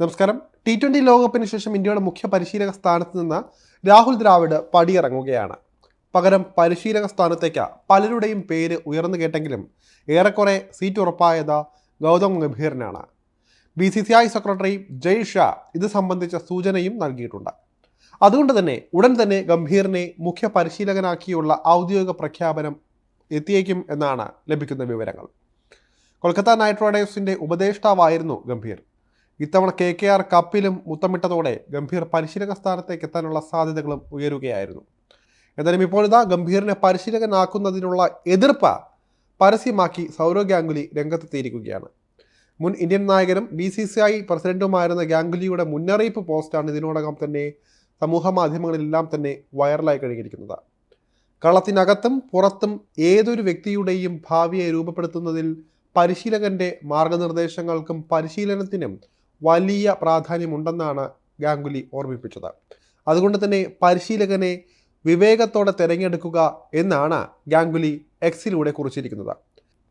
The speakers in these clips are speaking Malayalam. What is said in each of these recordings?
നമസ്കാരം. ടി ട്വന്റി ലോകകപ്പിന് ശേഷം ഇന്ത്യയുടെ മുഖ്യ പരിശീലക സ്ഥാനത്ത് നിന്ന് രാഹുൽ ദ്രാവിഡ് പടിയിറങ്ങുകയാണ്. പകരം പരിശീലക സ്ഥാനത്തേക്ക് പലരുടെയും പേര് ഉയർന്നു കേട്ടെങ്കിലും ഏറെക്കുറെ സീറ്റ് ഉറപ്പായത് Gautam ഗംഭീറിനാണ്. B C C I secretary Jay Shah ഇത് സംബന്ധിച്ച സൂചനയും നൽകിയിട്ടുണ്ട്. അതുകൊണ്ട് തന്നെ ഉടൻ തന്നെ ഗംഭീറിനെ മുഖ്യ പരിശീലകനാക്കിയുള്ള ഔദ്യോഗിക പ്രഖ്യാപനം എത്തിയേക്കും എന്നാണ് ലഭിക്കുന്ന വിവരങ്ങൾ. കൊൽക്കത്ത നൈറ്റ് റൈഡേഴ്സിന്റെ ഉപദേഷ്ടാവായിരുന്നു ഗംഭീർ. ഇത്തവണ കെ കെ ആർ കപ്പിലും മുത്തമിട്ടതോടെ ഗംഭീർ പരിശീലക സ്ഥാനത്തേക്ക് എത്താനുള്ള സാധ്യതകളും ഉയരുകയായിരുന്നു. എന്നാലും ഇപ്പോഴിതാ ഗംഭീറിനെ പരിശീലകനാക്കുന്നതിനുള്ള എതിർപ്പ് പരസ്യമാക്കി സൗരവ് ഗാംഗുലി രംഗത്തെത്തിയിരിക്കുകയാണ്. മുൻ ഇന്ത്യൻ നായകനും ബി സി സി ഐ പ്രസിഡന്റുമായിരുന്ന ഗാംഗുലിയുടെ മുന്നറിയിപ്പ് പോസ്റ്റാണ് ഇതിനോടകം തന്നെ സമൂഹ മാധ്യമങ്ങളിലെല്ലാം തന്നെ വൈറലായി കഴിഞ്ഞിരിക്കുന്നത്. കളത്തിനകത്തും പുറത്തും ഏതൊരു വ്യക്തിയുടെയും ഭാവിയെ രൂപപ്പെടുത്തുന്നതിൽ പരിശീലകന്റെ മാർഗനിർദ്ദേശങ്ങൾക്കും പരിശീലനത്തിനും വലിയ പ്രാധാന്യമുണ്ടെന്നാണ് ഗാംഗുലി ഓർമ്മിപ്പിച്ചത്. അതുകൊണ്ട് തന്നെ പരിശീലകനെ വിവേകത്തോടെ തിരഞ്ഞെടുക്കുക എന്നാണ് ഗാംഗുലി എക്സിലൂടെ കുറിച്ചിരിക്കുന്നത്.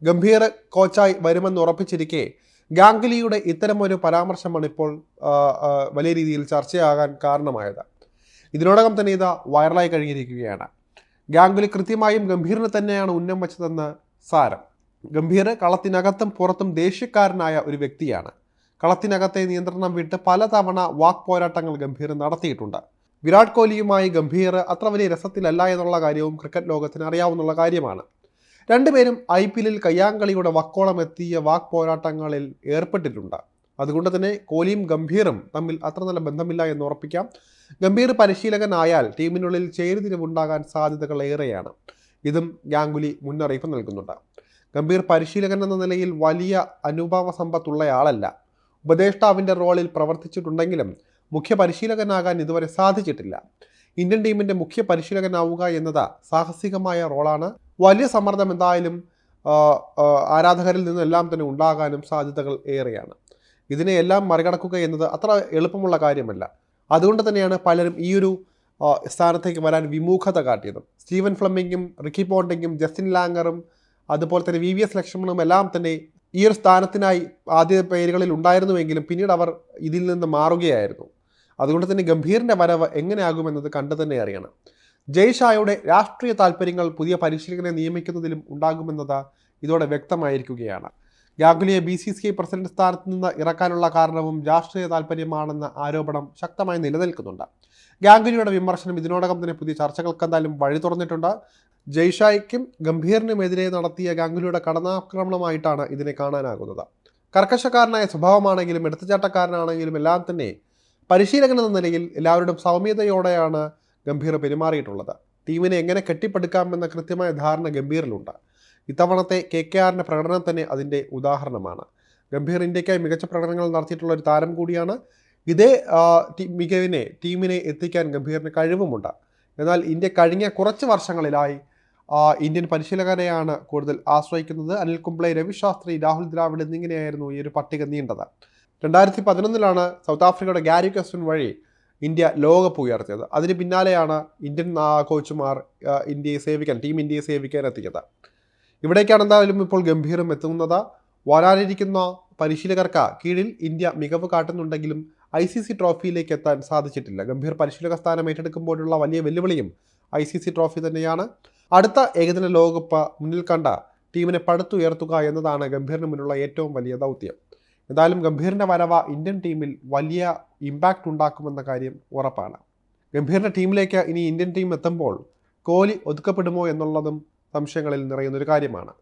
ഗംഭീർ കോച്ചായി വരുമെന്ന് ഉറപ്പിച്ചിരിക്കെ ഗാംഗുലിയുടെ ഇത്തരമൊരു പരാമർശമാണ് ഇപ്പോൾ വലിയ രീതിയിൽ ചർച്ചയാകാൻ കാരണമായത്. ഇതിനോടകം തന്നെ ഇത് വൈറലായി കഴിഞ്ഞിരിക്കുകയാണ്. ഗാംഗുലി കൃത്യമായും ഗംഭീറിന് തന്നെയാണ് ഉന്നം വച്ചതെന്ന് സാരം. ഗംഭീർ കളത്തിനകത്തും പുറത്തും ദേഷ്യക്കാരനായ ഒരു വ്യക്തിയാണ്. കളത്തിനകത്തെ നിയന്ത്രണം വിട്ട് പലതവണ വാക് പോരാട്ടങ്ങൾ ഗംഭീർ നടത്തിയിട്ടുണ്ട്. വിരാട് കോഹ്ലിയുമായി ഗംഭീർ അത്ര വലിയ രസത്തിലല്ല എന്നുള്ള കാര്യവും ക്രിക്കറ്റ് ലോകത്തിന് അറിയാവുന്ന കാര്യമാണ്. രണ്ടുപേരും ഐ പി എല്ലിൽ കയ്യാങ്കളിയുടെ വക്കോളം എത്തിയ വാക് പോരാട്ടങ്ങളിൽ ഏർപ്പെട്ടിട്ടുണ്ട്. അതുകൊണ്ട് തന്നെ കോഹ്ലിയും ഗംഭീറും തമ്മിൽ അത്ര നല്ല ബന്ധമില്ല എന്ന് ഉറപ്പിക്കാം. ഗംഭീർ പരിശീലകനായാൽ ടീമിനുള്ളിൽ ചേരുതിരിവുണ്ടാകാൻ സാധ്യതകൾ ഏറെയാണ്. ഇതും ഗാംഗുലി മുന്നറിയിപ്പ് നൽകുന്നുണ്ട്. ഗംഭീർ പരിശീലകൻ എന്ന നിലയിൽ വലിയ അനുഭവ സമ്പത്തുള്ളയാളല്ല. ഉപദേഷ്ടാവിന്റെ റോളിൽ പ്രവർത്തിച്ചിട്ടുണ്ടെങ്കിലും മുഖ്യ പരിശീലകനാകാൻ ഇതുവരെ സാധിച്ചിട്ടില്ല. ഇന്ത്യൻ ടീമിന്റെ മുഖ്യ പരിശീലകനാവുക എന്നത് സാഹസികമായ റോളാണ്. വലിയ സമ്മർദ്ദം എന്തായാലും ആരാധകരിൽ നിന്നെല്ലാം തന്നെ ഉണ്ടാകാനും സാധ്യതകൾ ഏറെയാണ്. ഇതിനെയെല്ലാം മറികടക്കുക എന്നത് അത്ര എളുപ്പമുള്ള കാര്യമല്ല. അതുകൊണ്ട് തന്നെയാണ് പലരും ഈ ഒരു സ്ഥാനത്തേക്ക് വരാൻ വിമുഖത കാട്ടിയത്. സ്റ്റീവൻ ഫ്ലമ്മിങ്ങും റിക്കി പോണ്ടിങ്ങും ജസ്റ്റിൻ ലാംഗറും അതുപോലെ തന്നെ വി വി എസ് ലക്ഷ്മണും എല്ലാം തന്നെ ഈ ഒരു സ്ഥാനത്തിനായി ആദ്യ പേരുകളിൽ ഉണ്ടായിരുന്നുവെങ്കിലും പിന്നീട് അവർ ഇതിൽ നിന്ന് മാറുകയായിരുന്നു. അതുകൊണ്ട് തന്നെ ഗംഭീറിന്റെ വരവ് എങ്ങനെയാകുമെന്നത് കണ്ടു തന്നെ അറിയണം. ജയ്ഷായുടെ രാഷ്ട്രീയ താല്പര്യങ്ങൾ പുതിയ പരിശീലകനെ നിയമിക്കുന്നതിലും ഉണ്ടാകുമെന്നത് ഇതോടെ വ്യക്തമായിരിക്കുകയാണ്. ഗാംഗുലിയെ B C C I president സ്ഥാനത്ത് നിന്ന് ഇറക്കാനുള്ള കാരണവും രാഷ്ട്രീയ താല്പര്യമാണെന്ന ആരോപണം ശക്തമായി നിലനിൽക്കുന്നുണ്ട്. ഗാംഗുലിയുടെ വിമർശനം ഇതിനോടകം തന്നെ പുതിയ ചർച്ചകൾക്ക് എന്തായാലും വഴി തുറന്നിട്ടുണ്ട്. ജയ്ഷായ്ക്കും ഗംഭീറിനുമെതിരെ നടത്തിയ ഗാംഗുലിയുടെ കടന്നാക്രമണമായിട്ടാണ് ഇതിനെ കാണാനാകുന്നത്. കർക്കശക്കാരനായ സ്വഭാവമാണെങ്കിലും എടുത്തുചാട്ടക്കാരനാണെങ്കിലും എല്ലാം തന്നെ പരിശീലകൻ എന്ന നിലയിൽ എല്ലാവരുടെയും സൗമ്യതയോടെയാണ് ഗംഭീർ പെരുമാറിയിട്ടുള്ളത്. ടീമിനെ എങ്ങനെ കെട്ടിപ്പടുക്കാമെന്ന കൃത്യമായ ധാരണ ഗംഭീറിലുണ്ട്. ഇത്തവണത്തെ കെ കെ ആറിന്റെ പ്രകടനം തന്നെ അതിന്റെ ഉദാഹരണമാണ്. ഗംഭീർ ഇന്ത്യക്കായി മികച്ച പ്രകടനങ്ങൾ നടത്തിയിട്ടുള്ള ഒരു താരം കൂടിയാണ് ഇതേ മികവിനെ ടീമിനെ എത്തിക്കാൻ ഗംഭീറിന് കഴിവുമുണ്ട്. എന്നാൽ ഇന്ത്യ കഴിഞ്ഞ കുറച്ച് വർഷങ്ങളിലായി ഇന്ത്യൻ പരിശീലകനെയാണ് കൂടുതൽ ആശ്രയിക്കുന്നത്. അനിൽ കുംബ്ലെ രവി ശാസ്ത്രി രാഹുൽ ദ്രാവിഡ് എന്നിങ്ങനെയായിരുന്നു ഈ ഒരു പട്ടിക നീണ്ടത്. രണ്ടായിരത്തി പതിനൊന്നിലാണ് സൗത്ത് ആഫ്രിക്കയുടെ ഗാരി കസ്വിൻ വഴി ഇന്ത്യ ലോകകപ്പ് ഉയർത്തിയത്. അതിന് പിന്നാലെയാണ് ഇന്ത്യൻ കോച്ചുമാർ ഇന്ത്യയെ സേവിക്കാൻ ടീം ഇന്ത്യയെ സേവിക്കാൻ എത്തിയത്. ഇവിടേക്കാണ് എന്തായാലും ഇപ്പോൾ ഗംഭീരം എത്തുന്നത്. വരാനിരിക്കുന്ന പരിശീലകർക്ക് കീഴിൽ ഇന്ത്യ മികവ് കാട്ടുന്നുണ്ടെങ്കിലും ഐ സി സി ട്രോഫിയിലേക്ക് എത്താൻ സാധിച്ചിട്ടില്ല. ഗംഭീർ പരിശീലക സ്ഥാനം ഏറ്റെടുക്കുമ്പോഴുള്ള വലിയ വെല്ലുവിളിയും ഐ സി സി ട്രോഫി തന്നെയാണ്. അടുത്ത ഏകദിന ലോകകപ്പ് മുന്നിൽ കണ്ട ടീമിനെ പടുത്തുയർത്തുക എന്നതാണ് ഗംഭീറിന് മുന്നിലുള്ള ഏറ്റവും വലിയ ദൗത്യം. എന്തായാലും ഗംഭീറിന്റെ വരവ ഇന്ത്യൻ ടീമിൽ വലിയ ഇമ്പാക്റ്റ് ഉണ്ടാക്കുമെന്ന കാര്യം ഉറപ്പാണ്. ഗംഭീറിന്റെ ടീമിലേക്ക് ഇനി ഇന്ത്യൻ ടീം എത്തുമ്പോൾ കോഹ്ലി ഒതുക്കപ്പെടുമോ എന്നുള്ളതും സംശയങ്ങളിൽ നിറയുന്നൊരു കാര്യമാണ്.